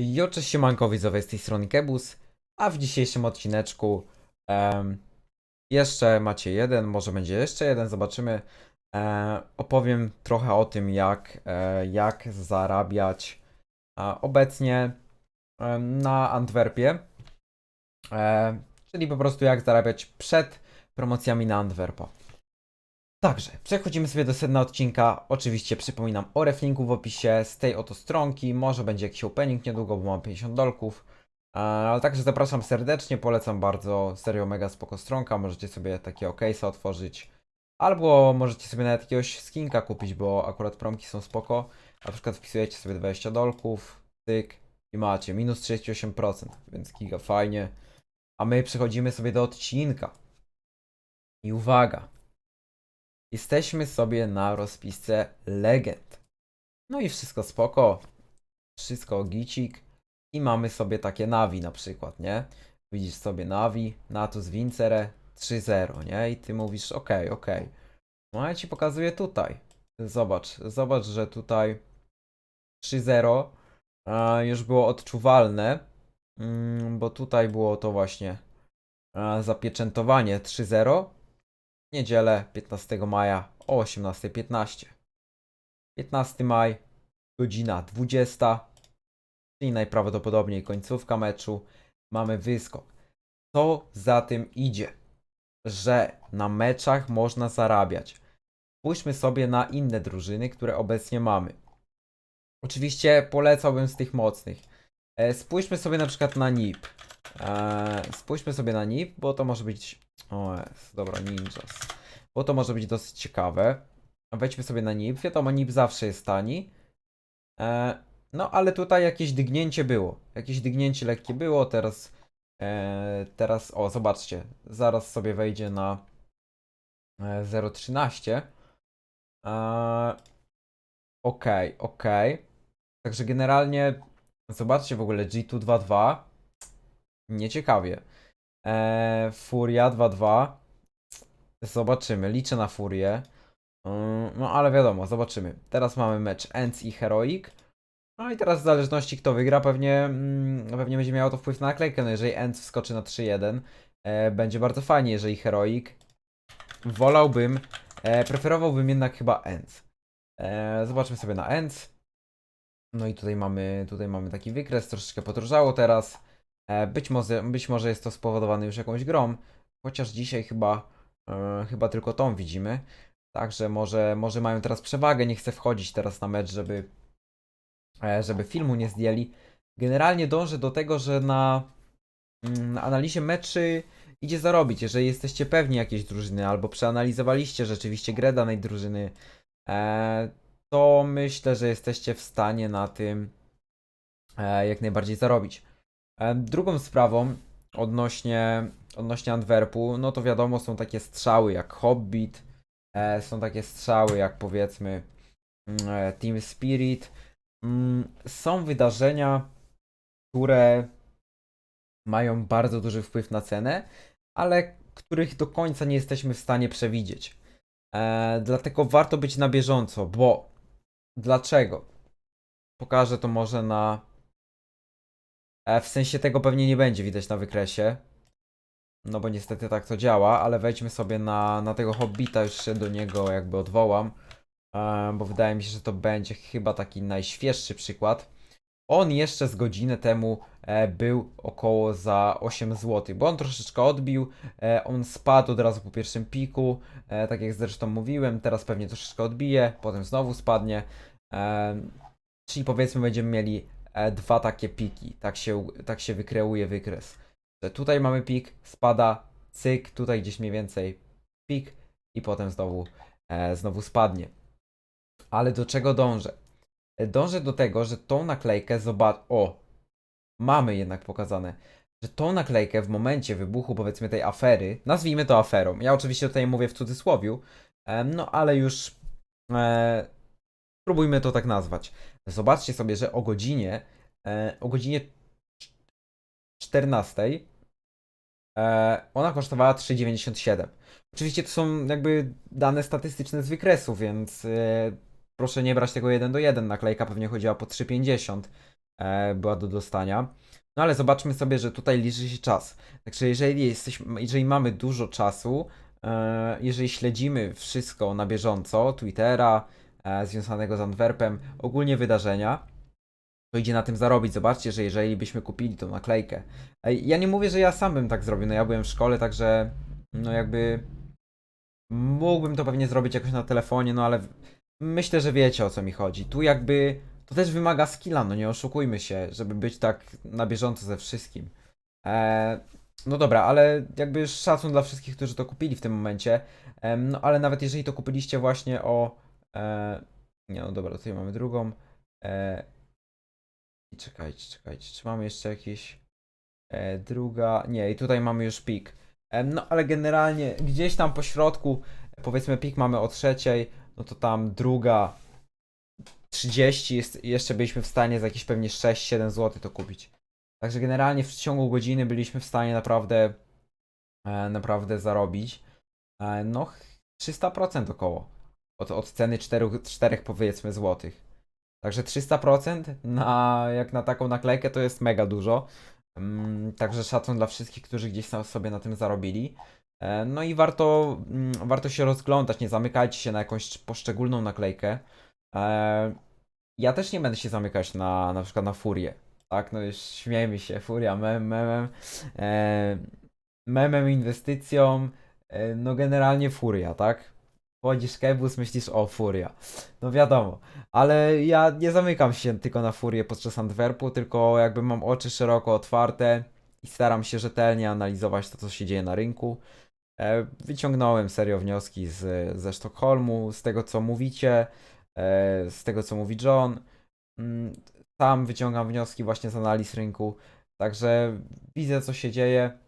Jo, cześć siemanko widzowie, z tej strony Kebus, a w dzisiejszym odcineczku em, jeszcze macie jeden, może będzie jeszcze jeden, zobaczymy. E, opowiem trochę o tym, jak, e, jak zarabiać e, obecnie em, na Antwerpie, e, czyli po prostu jak zarabiać przed promocjami na Antwerpa. Także, przechodzimy sobie do sedna odcinka. Oczywiście przypominam o reflinku w opisie z tej oto stronki. Może będzie jakiś opening niedługo, bo mam 50 dolków. E, Ale także zapraszam serdecznie, polecam bardzo. Serio mega spoko stronka. Możecie sobie takie case'a otworzyć. Albo możecie sobie nawet jakiegoś skinka kupić, bo akurat promki są spoko. Na przykład wpisujecie sobie 20 dolków, tyk i macie minus 38%, więc giga fajnie. A my przechodzimy sobie do odcinka. I uwaga, Jesteśmy sobie na rozpisce legend. No i wszystko spoko. Wszystko gicik. I mamy sobie takie nawi na przykład, nie? Widzisz sobie nawi, natus vincere 3-0, nie? I ty mówisz, okej, okej. No ja ci pokazuję tutaj. Zobacz, zobacz, że tutaj 3-0 a, już było odczuwalne, mm, bo tutaj było to właśnie zapieczętowanie 3-0 niedzielę 15 maja o 18.15. 15 maj, godzina 20, czyli najprawdopodobniej końcówka meczu. Mamy wyskok. Co za tym idzie? Że na meczach można zarabiać. Spójrzmy sobie na inne drużyny, które obecnie mamy. Oczywiście polecałbym z tych mocnych. E, Spójrzmy sobie na przykład na NIP. E, Spójrzmy sobie na NIP, bo to może być. O, jest, dobra, Ninjas. Bo to może być dosyć ciekawe. Wejdźmy sobie na NIP. Wiadomo, NIP zawsze jest tani. E, no, ale tutaj jakieś dygnięcie było. Jakieś dygnięcie lekkie było. Teraz, e, teraz, o, zobaczcie. Zaraz sobie wejdzie na e, 0.13. E, Okej, okej. Także generalnie zobaczcie w ogóle G222. Nieciekawie. Eee, Furia 2.2. Zobaczymy, liczę na Furię. Ym, No ale wiadomo, zobaczymy. Teraz mamy mecz Ents i Heroic. No i teraz w zależności kto wygra, pewnie, mm, pewnie będzie miało to wpływ na naklejkę. No jeżeli Ents wskoczy na 3-1, e, będzie bardzo fajnie, jeżeli Heroic. Wolałbym, e, preferowałbym jednak chyba Ents. E, zobaczmy sobie na Ents. No i tutaj mamy, tutaj mamy taki wykres, troszeczkę podróżało teraz. E, Być może, być może jest to spowodowane już jakąś grą, chociaż dzisiaj chyba, e, chyba tylko tą widzimy. Także może, może mają teraz przewagę, nie chcę wchodzić teraz na mecz, żeby, e, żeby filmu nie zdjęli. Generalnie dążę do tego, że na, mm, na analizie meczy idzie zarobić. Jeżeli jesteście pewni jakiejś drużyny albo przeanalizowaliście rzeczywiście grę danej drużyny, to myślę, że jesteście w stanie na tym jak najbardziej zarobić. E, Drugą sprawą odnośnie, odnośnie Antwerpu, no to wiadomo, są takie strzały jak Hobbit, e, są takie strzały jak powiedzmy mm, e, Team Spirit. Mm, Są wydarzenia, które mają bardzo duży wpływ na cenę, ale których do końca nie jesteśmy w stanie przewidzieć. Dlatego warto być na bieżąco, bo dlaczego? Pokażę to może na W sensie tego pewnie nie będzie widać na wykresie. No bo niestety tak to działa, ale wejdźmy sobie na, na tego Hobbita, już się do niego jakby odwołam. E, bo wydaje mi się, że to będzie chyba taki najświeższy przykład. On jeszcze z godzinę temu e, był około za 8 zł, bo on troszeczkę odbił. E, on spadł od razu po pierwszym piku, e, tak jak zresztą mówiłem. Teraz pewnie troszeczkę odbije, potem znowu spadnie. E, czyli powiedzmy, będziemy mieli e, dwa takie piki. Tak się, tak się wykreuje wykres. Tutaj mamy pik, spada, cyk, tutaj gdzieś mniej więcej pik i potem znowu, e, znowu spadnie. Ale do czego dążę? E, Dążę do tego, że tą naklejkę zobacz. O! Mamy jednak pokazane, że tą naklejkę w momencie wybuchu powiedzmy tej afery, nazwijmy to aferą. Ja oczywiście tutaj mówię w cudzysłowiu, e, no ale już e, spróbujmy to tak nazwać. Zobaczcie sobie, że o godzinie, e, o godzinie 14 e, ona kosztowała 3,97. Oczywiście to są jakby dane statystyczne z wykresu, więc e, proszę nie brać tego 1 do 1. Naklejka pewnie chodziła po 3,50. e, była do dostania. No ale zobaczmy sobie, że tutaj liczy się czas. Także jeżeli, jesteśmy, jeżeli mamy dużo czasu, jeżeli śledzimy wszystko na bieżąco, Twittera, związanego z Antwerpem, ogólnie wydarzenia, to idzie na tym zarobić. Zobaczcie, że jeżeli byśmy kupili tą naklejkę. Ej, Ja nie mówię, że ja sam bym tak zrobił, no ja byłem w szkole, także no jakby mógłbym to pewnie zrobić jakoś na telefonie, no ale myślę, że wiecie o co mi chodzi. Tu jakby to też wymaga skilla, no nie oszukujmy się, żeby być tak na bieżąco ze wszystkim. Eee, no dobra, ale jakby szacun dla wszystkich, którzy to kupili w tym momencie. Em, no ale nawet jeżeli to kupiliście właśnie o. E, nie, no dobra, tutaj mamy drugą. E, i czekajcie, czekajcie, czy mamy jeszcze jakieś. E, druga. Nie, i tutaj mamy już pik. Em, no ale generalnie gdzieś tam po środku, powiedzmy pik mamy o trzeciej, no to tam druga 30, jest, jeszcze byliśmy w stanie za jakieś pewnie 6-7 zł to kupić. Także generalnie w ciągu godziny byliśmy w stanie naprawdę e, naprawdę zarobić. E, no, ch- 300% około. Od, od ceny 4, 4 powiedzmy złotych. Także 300% na, jak na taką naklejkę to jest mega dużo. Mm, także szacun dla wszystkich, którzy gdzieś sobie na tym zarobili. E, no i warto, mm, warto się rozglądać, nie zamykajcie się na jakąś poszczególną naklejkę. E, ja też nie będę się zamykać na na przykład na furię. Tak, no już śmiejmy się, furia mem, memem. E, memem, inwestycją, no generalnie furia, tak? Wchodzisz kebus, myślisz o furia. No wiadomo, ale ja nie zamykam się tylko na furię podczas Antwerpu, tylko jakby mam oczy szeroko otwarte i staram się rzetelnie analizować to, co się dzieje na rynku. E, Wyciągnąłem serio wnioski z, ze Sztokholmu, z tego, co mówicie, e, z tego, co mówi John. Mm, Sam wyciągam wnioski właśnie z analiz rynku, także widzę, co się dzieje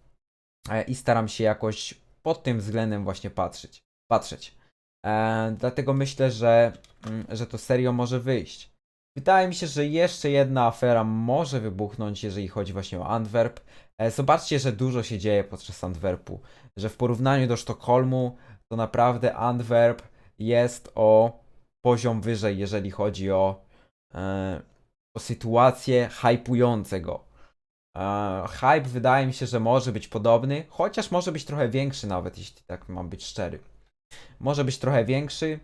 e, i staram się jakoś pod tym względem właśnie patrzeć. patrzeć. E, dlatego myślę, że, mm, że to serio może wyjść. Wydaje mi się, że jeszcze jedna afera może wybuchnąć, jeżeli chodzi właśnie o Antwerp. E, Zobaczcie, że dużo się dzieje podczas Antwerpu. Że w porównaniu do Sztokholmu, to naprawdę Antwerp jest o poziom wyżej, jeżeli chodzi o, e, o sytuację hypującego. E, hype wydaje mi się, że może być podobny, chociaż może być trochę większy nawet, jeśli tak mam być szczery. Może być trochę większy,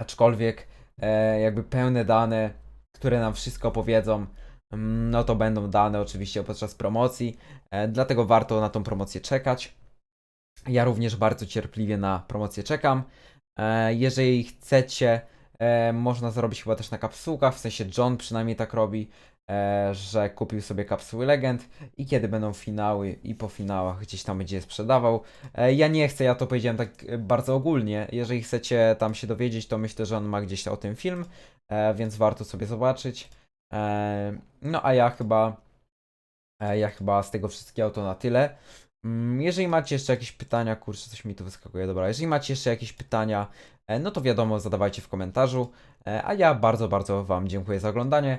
aczkolwiek e, jakby pełne dane, które nam wszystko powiedzą, mm, no to będą dane oczywiście podczas promocji, e, dlatego warto na tą promocję czekać. Ja również bardzo cierpliwie na promocję czekam. E, jeżeli chcecie, e, można zarobić chyba też na kapsułkach, w sensie John przynajmniej tak robi, że kupił sobie kapsuły legend i kiedy będą finały i po finałach gdzieś tam będzie je sprzedawał. E, ja nie chcę, ja to powiedziałem tak e, bardzo ogólnie. Jeżeli chcecie tam się dowiedzieć, to myślę, że on ma gdzieś o tym film, e, więc warto sobie zobaczyć. E, no a ja chyba, e, ja chyba z tego wszystkiego to na tyle. Mm, Jeżeli macie jeszcze jakieś pytania, kurczę, coś mi tu wyskakuje, dobra. Jeżeli macie jeszcze jakieś pytania, e, no to wiadomo, zadawajcie w komentarzu. E, A ja bardzo, bardzo Wam dziękuję za oglądanie.